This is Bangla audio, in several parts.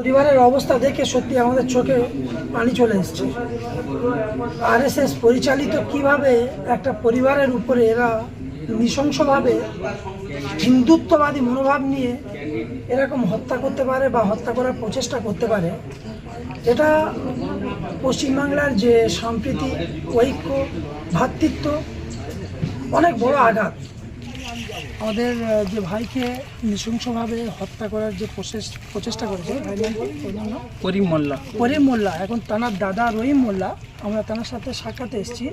পরিবারের অবস্থা দেখে সত্যি আমাদের চোখে পানি চলে এসছে। আরএসএস পরিচালিত কীভাবে একটা পরিবারের উপরে এরা নৃশংসভাবে হিন্দুত্ববাদী মনোভাব নিয়ে এরকম হত্যা করতে পারে বা হত্যা করার প্রচেষ্টা করতে পারে, এটা পশ্চিমবাংলার যে সাম্প্রতিক ঐক্য ভ্রাতৃত্ব অনেক বড় আঘাত। আমাদের যে ভাইকে নৃশংসভাবে হত্যা করার যে প্রচেস- প্রচেষ্টা করেছে করিম মোল্লা। করিম মোল্লা। এখন তানার দাদা রহিম মোল্লা। আমরা তানার সাথে সাক্ষাতে এসেছি।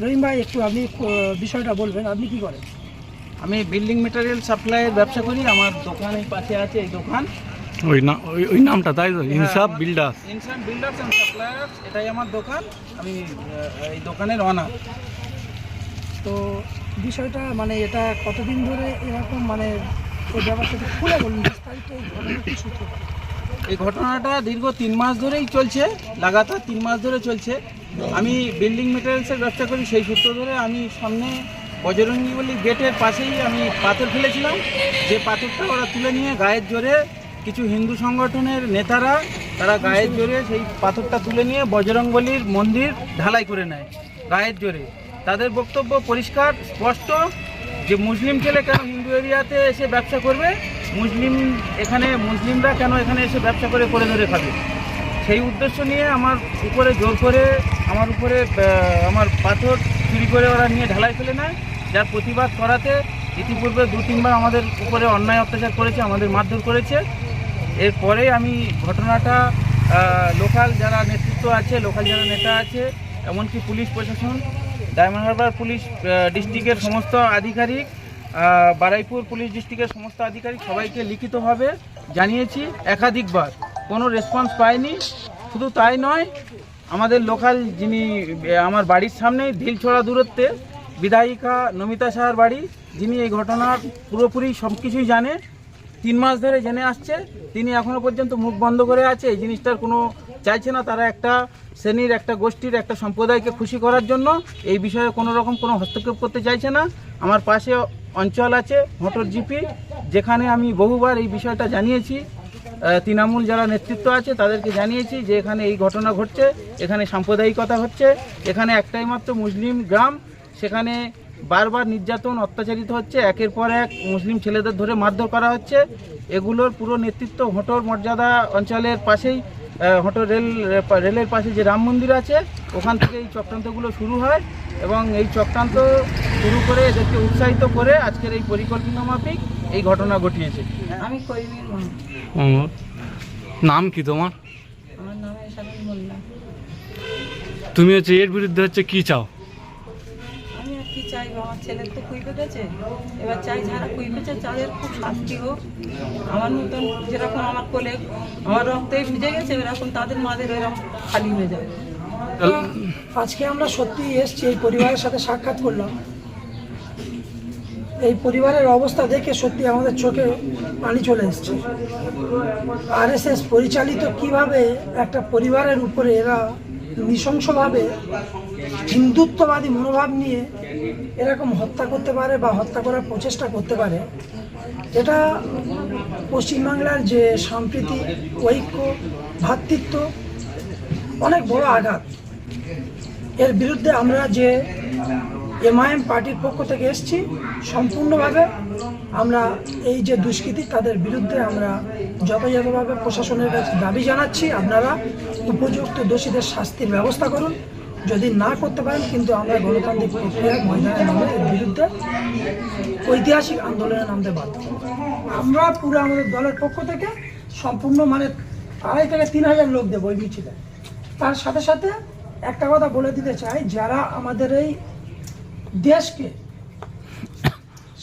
রহিম ভাই একটু আপনি বিষয়টা বলবেন। আপনি কি করেন? আমি বিল্ডিং মেটেরিয়াল সাপ্লাইয়ের ব্যবসা করি। আমার দোকান এই পাশে আছে এই দোকান। ওই না ওই ওই নামটা তাই তো? ইনসাফ বিল্ডার্স ইনসান বিল্ডার্স অ্যান্ড সাপ্লায়ার্স এটাই আমার দোকান। আমি এই দোকানের অনার তো বিষয়টা মানে এটা কতদিন ধরে এরকম মানে এই বলুন, বিস্তারিত এই ঘটনাটা দীর্ঘ তিন মাস ধরেই চলছে, লাগাতার তিন মাস ধরে চলছে। আমি বিল্ডিং মেটেরিয়ালসের ব্যবসা করি, সেই সূত্র ধরে আমি সামনে বজরঙ্গি বলি গেটের পাশেই আমি পাথর ফেলেছিলাম। যে পাথরটা ওরা তুলে নিয়ে গায়ের জোরে কিছু হিন্দু সংগঠনের নেতারা, তারা গায়ের জোরে সেই পাথরটা তুলে নিয়ে বজরংবলির মন্দির ঢালাই করে নেয়, গায়ের জোরে। তাদের বক্তব্য পরিষ্কার, স্পষ্ট, যে মুসলিম ছেলে কেন হিন্দু এরিয়াতে এসে ব্যবসা করবে? মুসলিম এখানে, মুসলিমরা কেন এখানে এসে ব্যবসা করে করে ধরে খাবে? সেই উদ্দেশ্য নিয়ে আমার উপরে জোর করে, আমার উপরে আমার পাথর চুরি করে ওরা নিয়ে ঢালাই ফেলে নেয়। যার প্রতিবাদ করাতে ইতিপূর্বে দু, তিনবার আমাদের উপরে অন্যায় অত্যাচার করেছে, আমাদের মারধর করেছে। এরপরে আমি ঘটনাটা লোকাল যারা নেতৃত্ব আছে, লোকাল যারা নেতা আছে, এমনকি পুলিশ প্রশাসন ডায়মন্ড হারবার পুলিশ ডিস্ট্রিক্টের সমস্ত আধিকারিক বারুইপুর পুলিশ ডিস্ট্রিক্টের সমস্ত আধিকারিক সবাইকে লিখিতভাবে জানিয়েছি, একাধিকবার। কোনো রেসপন্স পাইনি, শুধু তাই নয়, আমাদের লোকাল যিনি আমার বাড়ির সামনে ঢিলছড়া দূরত্বে, বিধায়িকা নমিতা সাহার বাড়ি, যিনি এই ঘটনার পুরোপুরি সব কিছুই জানে, তিন মাস ধরে জেনে আসছে, তিনি এখনও পর্যন্ত মুখ বন্ধ করে আছে, এই জিনিসটার কোনো, চাইছে না তারা একটা শ্রেণির একটা গোষ্ঠীর একটা সম্প্রদায়কে খুশি করার জন্য এই বিষয়ে কোনো রকম কোনো হস্তক্ষেপ করতে চাইছে না। আমার পাশে অঞ্চল আছে মোটর জিপি, যেখানে আমি বহুবার এই বিষয়টা জানিয়েছি। তৃণমূল যারা নেতৃত্ব আছে তাদেরকে জানিয়েছি যে এখানে এই ঘটনা ঘটছে, এখানে সাম্প্রদায়িকতা হচ্ছে। এখানে একটাই মাত্র মুসলিম গ্রাম, সেখানে বারবার নির্যাতন, অত্যাচারিত হচ্ছে। একের পর এক মুসলিম ছেলেদের ধরে মারধর করা হচ্ছে। এগুলোর পুরো নেতৃত্ব হোটর মর্যাদা অঞ্চলের পাশেই হোটর রেল রেলের পাশে যে রাম মন্দির আছে ওখান থেকে এই চক্রান্তগুলো শুরু হয় এবং এই চক্রান্ত শুরু করে এদেরকে উৎসাহিত করে আজকের এই পরিকল্পিত মাফিক এই ঘটনা ঘটিয়েছে। আমি নাম কি তোমার? আমার নাম তুমি হচ্ছে এর বিরুদ্ধে হচ্ছে কি চাও? ছেলের তো কুই পেতেছে এবার চাই যারা কুই পেয়েছে তাদের খুব শাস্তি হোক। আমার মতন যেরকম আমার কোলে আমার রক্তে ভিজে গেছে এরকম তাদের মাদের এরকম খালি হয়ে যাবে। আজকে আমরা সত্যি এসেছি এই পরিবারের সাথে সাক্ষাৎ করলাম। এই পরিবারের অবস্থা দেখে সত্যি আমাদের চোখে পানি চলে এসছে। আরএসএস পরিচালিত কীভাবে একটা পরিবারের উপরে এরা নৃশংসভাবে হিন্দুত্ববাদী মনোভাব নিয়ে এরকম হত্যা করতে পারে বা হত্যা করার প্রচেষ্টা করতে পারে, এটা পশ্চিমবাংলার যে সাম্প্রতিক ঐক্য ভ্রাতৃত্ব অনেক বড় আঘাত। এর বিরুদ্ধে আমরা যে এমআইএম পার্টির পক্ষ থেকে এসেছি, সম্পূর্ণভাবে আমরা এই যে দুষ্কৃতী, তাদের বিরুদ্ধে আমরা যথাযথভাবে প্রশাসনের কাছে দাবি জানাচ্ছি। আপনারা উপযুক্ত দোষীদের শাস্তির ব্যবস্থা করুন। যদি না করতে পারেন, কিন্তু আমরা গণতান্ত্রিক প্রক্রিয়ার ময়দানে বিরুদ্ধে ঐতিহাসিক আন্দোলনে নামতে বাধ্য আমরা পুরো আমাদের দলের পক্ষ থেকে সম্পূর্ণ মানে আড়াই থেকে তিন হাজার লোক দেবো ওই মিছিলে তার সাথে সাথে একটা কথা বলে দিতে চাই, যারা আমাদের এই দেশকে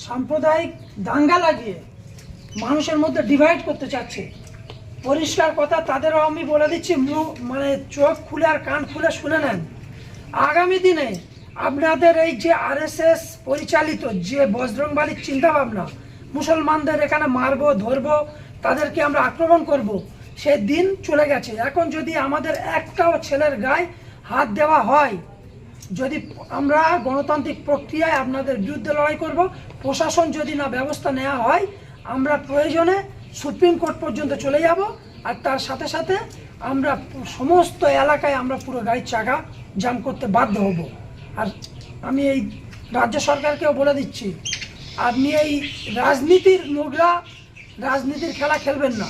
সাম্প্রদায়িক দাঙ্গা লাগিয়ে মানুষের মধ্যে ডিভাইড করতে চাচ্ছে, পরিষ্কার কথা, তাদেরও আমি বলে দিচ্ছি মানে চোখ খুলে আর কান খুলে শুনে নেন। আগামী দিনে আপনাদের এই যে আরএসএস পরিচালিত যে বজরংবালির চিন্তাভাবনা, মুসলমানদের এখানে মারবো, ধরবো, তাদেরকে আমরা আক্রমণ করব, সে দিন চলে গেছে। এখন যদি আমাদের একটাও ছেলের গায়ে হাত দেওয়া হয়, যদি আমরা গণতান্ত্রিক প্রক্রিয়ায় আপনাদের বিরুদ্ধে লড়াই করব, প্রশাসন যদি না ব্যবস্থা নেওয়া হয়, আমরা প্রয়োজনে সুপ্রিম কোর্ট পর্যন্ত চলে যাব, আর তার সাথে সাথে আমরা সমস্ত এলাকায় আমরা পুরো গাড়ির চাকা জাম করতে বাধ্য হব। আর আমি এই রাজ্য সরকারকেও বলে দিচ্ছি, আপনি এই রাজনীতির নোংরা, রাজনীতির খেলা খেলবেন না।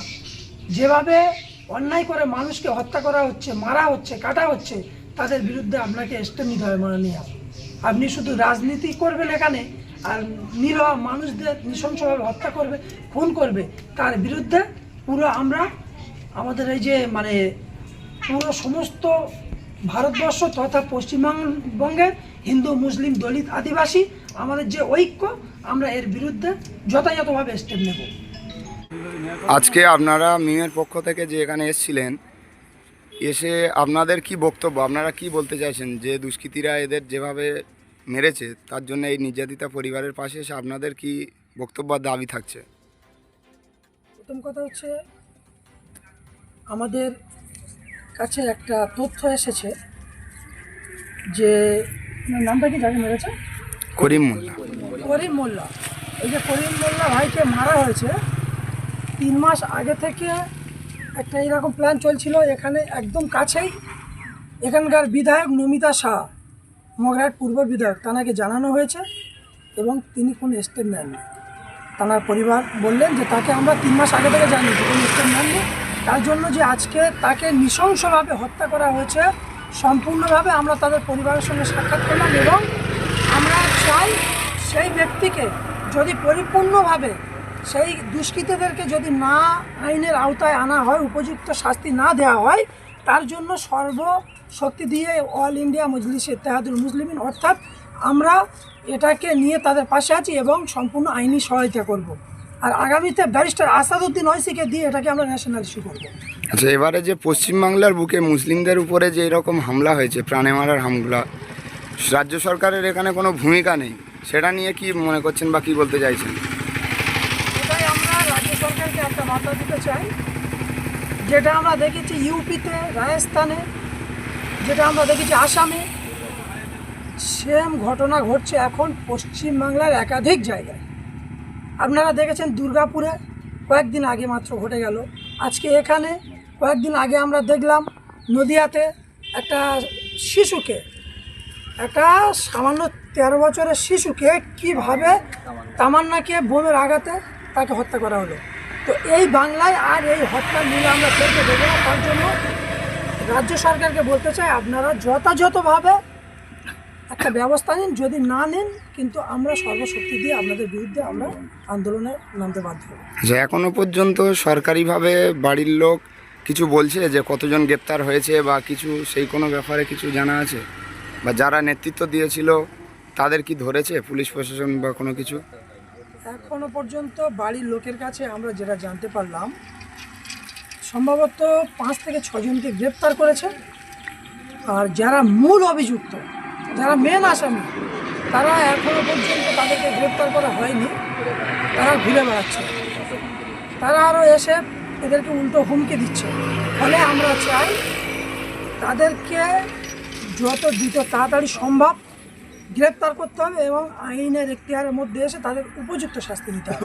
যেভাবে অন্যায় করে মানুষকে হত্যা করা হচ্ছে, মারা হচ্ছে, কাটা হচ্ছে, তাদের বিরুদ্ধে আপনাকে স্টেপ নিতে হবে মাননীয়। আপনি শুধু রাজনীতি করবেন এখানে, আর নিরহ মানুষদের নৃশংসভাবে হত্যা করবে, খুন করবে, তার বিরুদ্ধে পুরো আমরা আমাদের এই যে মানে পুরো সমস্ত ভারতবর্ষ তথা পশ্চিমবঙ্গের হিন্দু মুসলিম দলিত আদিবাসী আমাদের যে ঐক্য আমরা এর বিরুদ্ধে যথাযথভাবে স্টেপ নেব। আজকে আপনারা মিমের পক্ষ থেকে যে এখানে এসেছিলেন এসে আপনাদের কি বক্তব্য আপনারা কি বলতে চাইছেন? যে দুষ্কৃতীরা এদের যেভাবে মেরেছে তার জন্য এই নির্যাতিতা পরিবারের পাশে এসে আপনাদের কি বক্তব্য দাবি থাকছে? প্রথম কথা হচ্ছে আমাদের কাছে একটা তথ্য এসেছে যে নামটা কি জানি মেরেছে? করিম মোল্লা। করিম মোল্লা। এই যে করিম মোল্লা ভাইকে মারা হয়েছে তিন মাস আগে থেকে একটা এরকম প্ল্যান চলছিল এখানে একদম কাছেই। এখানকার বিধায়ক নমিতা শাহ মগরাট পূর্ব বিধায়ক তানাকে জানানো হয়েছে এবং তিনি কোনো স্টেপ নেননি। তানার পরিবার বললেন যে তাকে আমরা তিন মাস আগে থেকে জানি যে কোনো স্টেপ নেননি। তার জন্য যে আজকে তাকে নৃশংসভাবে হত্যা করা হয়েছে, সম্পূর্ণভাবে আমরা তাদের পরিবারের সঙ্গে সাক্ষাৎ করলাম এবং আমরা চাই সেই ব্যক্তিকে যদি পরিপূর্ণভাবে সেই দুষ্কৃতীদেরকে যদি না আইনের আওতায় আনা হয়, উপযুক্ত শাস্তি না দেওয়া হয়, তার জন্য সর্ব সর্বশক্তি দিয়ে অল ইন্ডিয়া মজলিস ইত্তেহাদুল মুসলিমিন, অর্থাৎ আমরা এটাকে নিয়ে তাদের পাশে আছি এবং সম্পূর্ণ আইনি সহায়তা করব। আর আগামীতে ব্যারিস্টার আসাদুদ্দিন ঐসিকে দিয়ে এটাকে আমরা ন্যাশনাল ইস্যু করব। আচ্ছা এবারে যে পশ্চিমবাংলার বুকে মুসলিমদের উপরে যে এরকম হামলা হয়েছে প্রাণে মারার হামলা রাজ্য সরকারের এখানে কোনো ভূমিকা নেই সেটা নিয়ে কি মনে করছেন বা কি বলতে চাইছেন? এটাই আমরা রাজ্য সরকারকে একটা বার্তা দিতে চাই যেটা আমরা দেখেছি ইউপিতে রাজস্থানে যেটা আমরা দেখেছি আসামে সেম ঘটনা ঘটছে এখন পশ্চিমবাংলার একাধিক জায়গায়। আপনারা দেখেছেন দুর্গাপুরে কয়েকদিন আগে মাত্র ঘটে গেল। আজকে এখানে কয়েকদিন আগে আমরা দেখলাম নদিয়াতে একটা শিশুকে, একটা সামান্য তেরো বছরের শিশুকে কীভাবে তামান্নাকে বোমের আঘাতে তাকে হত্যা করা হলো। তো এই বাংলায় আর এই হত্যা মিলে আমরা ফেলতে দেবো না, তার জন্য রাজ্য সরকারকে বলতে চাই আপনারা যথাযথভাবে একটা ব্যবস্থা নিন যদি না নেন কিন্তু আমরা সর্বশক্তি দিয়ে আপনাদের বিরুদ্ধে আমরা আন্দোলনে নামতে বাধ্য হব। আচ্ছা এখনও পর্যন্ত সরকারিভাবে বাড়ির লোক কিছু বলছে যে কতজন গ্রেপ্তার হয়েছে বা কিছু সেই কোনো ব্যাপারে কিছু জানা আছে? বা যারা নেতৃত্ব দিয়েছিল তাদের কি ধরেছে পুলিশ প্রশাসন বা কোনো কিছু? এখনও পর্যন্ত বাড়ির লোকের কাছে আমরা যেটা জানতে পারলাম সম্ভবত পাঁচ থেকে ছজনকে গ্রেপ্তার করেছে। আর যারা মূল অভিযুক্ত যারা মেন আসামি, তারা এখনও পর্যন্ত তাদেরকে গ্রেপ্তার করা হয়নি। তারা ঘুরে বেড়াচ্ছে। তারা আরও এসে এদেরকে উল্টো হুমকি দিচ্ছে। ফলে আমরা চাই তাদেরকে যত দ্রুত তাড়াতাড়ি সম্ভব গ্রেপ্তার করতে হবে এবং আইনের এখতিয়ারের মধ্যে এসে তাদের উপযুক্ত শাস্তি দিতে হবে।